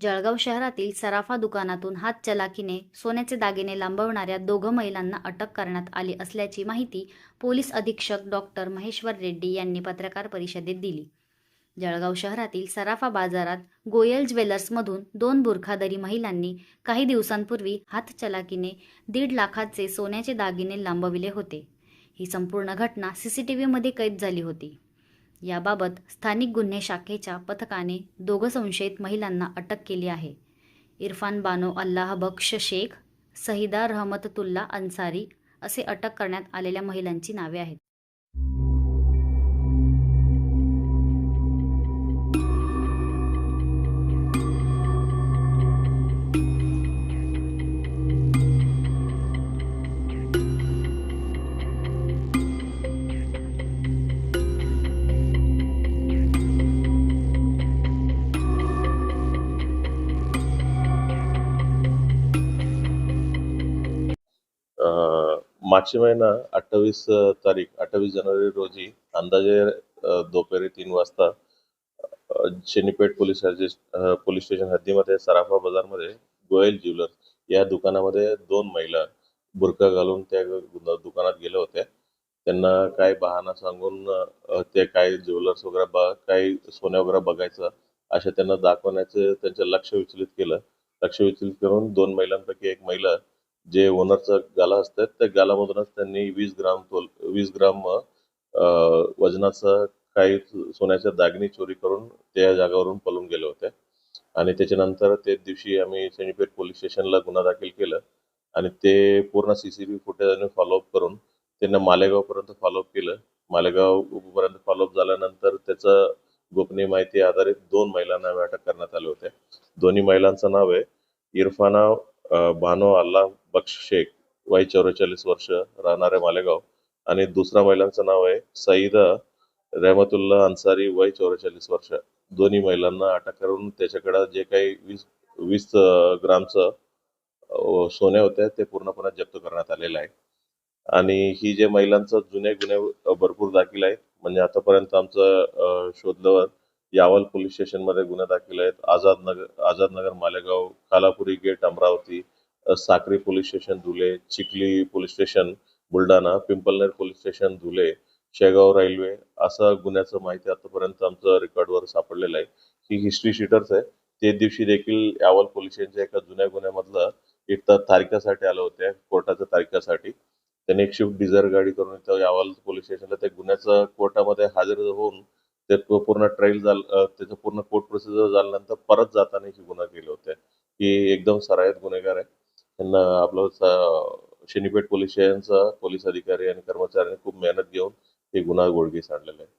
जळगाव शहरातील सराफा दुकानातून हात चलाकीने सोन्याचे दागिने लांबवणाऱ्या दोघं महिलांना अटक करण्यात आली असल्याची माहिती पोलीस अधीक्षक डॉक्टर महेश्वर रेड्डी यांनी पत्रकार परिषदेत दिली. जळगाव शहरातील सराफा बाजारात गोयल ज्वेलर्समधून दोन बुरखादरी महिलांनी काही दिवसांपूर्वी हातचलाकीने दीड लाखाचे सोन्याचे दागिने लांबविले होते. ही संपूर्ण घटना सीसीटीव्हीमध्ये कैद झाली होती. याबाबत स्थानिक गुन्हे शाखेच्या पथकाने दोघं संशयित महिलांना अटक केली आहे. इरफान बानो अल्लाह बख्श शेख सहिदा रहमतुल्ला अन्सारी असे अटक करण्यात आलेल्या महिलांची नावे आहेत. अं, मागच्या महिना अठ्ठावीस तारीख अठ्ठावीस जानेवारी रोजी अंदाजे दुपारी तीन वाजता शनीपेठ पोलीस पोलीस स्टेशन हद्दीमध्ये सराफा बाजारमध्ये गोयल ज्वेलर्स या दुकानामध्ये दोन महिला बुरका घालून त्या दुकानात गेल्या होत्या. त्यांना काय बहाणा सांगून ते काय ज्वेलर्स वगैरे ब- काही सोन्या वगैरे बघायचं असे त्यांना दाखवण्याचं त्यांचं लक्ष विचलित केलं. लक्ष विचलित करून दोन महिलांपैकी एक महिला जे ओनरचा गाला असतात त्या गालामधूनच त्यांनी वीस ग्राम तोल वीस ग्राम वजनाचा काही सोन्याच्या दागिने चोरी करून त्या जागावरून पळून गेले होते. आणि त्याच्यानंतर ते दिवशी आम्ही शनीपेठ पोलीस स्टेशनला गुन्हा दाखल केलं आणि ते पूर्ण सीसीटीव्ही फुटेज फॉलोअप करून त्यांना मालेगावपर्यंत फॉलोअप केलं. मालेगाव पर्यंत फॉलोअप झाल्यानंतर त्याचं गोपनीय माहिती आधारित दोन महिलांना अटक करण्यात आले होते. दोन्ही महिलांचं नाव आहे इरफाना भानो अल्लाह बख्श शेख वय चौवेचाळीस वर्ष राहणारे मालेगाव. आणि दुसऱ्या महिलांचं नाव आहे सईदा रहमतुल्ला अन्सारी वय चौवेचाळीस वर्ष. दोन्ही महिलांना अटक करून त्याच्याकडे जे काही वीस वीस ग्रामचं सोने होते ते पूर्णपणे जप्त करण्यात आलेलं आहे. आणि ही जे महिलांचं जुने गुन्हे भरपूर दाखल आहे म्हणजे आतापर्यंत आमचं शोधल्यावर यावल पोलीस स्टेशनमध्ये गुन्हे दाखल आहेत. Azad Nagar Azad Nagar Malegaon Khalapuri gate Amravati Sakri police station Dhule Chikhli police station Buldhana Pimpalner police station Dhule Shegaon railway असं गुन्ह्याचं माहिती आतापर्यंत आमचं रेकॉर्डवर सापडलेलं आहे. ही हिस्ट्री शीटर्स आहे. ते दिवशी देखील यावल पोलीस स्टेशनच्या एका जुन्या गुन्ह्यामधलं एकतर तारखेसाठी आलं होते कोर्टाच्या तारखेसाठी. त्यांनी एक शिफ्ट डिझायर गाडी करून इथं यावल पोलीस स्टेशनला त्या गुन्ह्याचं कोर्टामध्ये हजर होऊन ते पूर्ण ट्रायल झालं त्याचं पूर्ण कोर्ट प्रोसिजर झाल्यानंतर परत जाताना ही गुन्हा केले होते. की एकदम सराईत गुन्हेगार आहे. त्यांना आपलं शनीपेठ पोलीस स्टेशनचा पोलीस अधिकारी आणि कर्मचाऱ्यांनी खूप मेहनत घेऊन हे गुन्हा गोडगीस आणलेला आहे.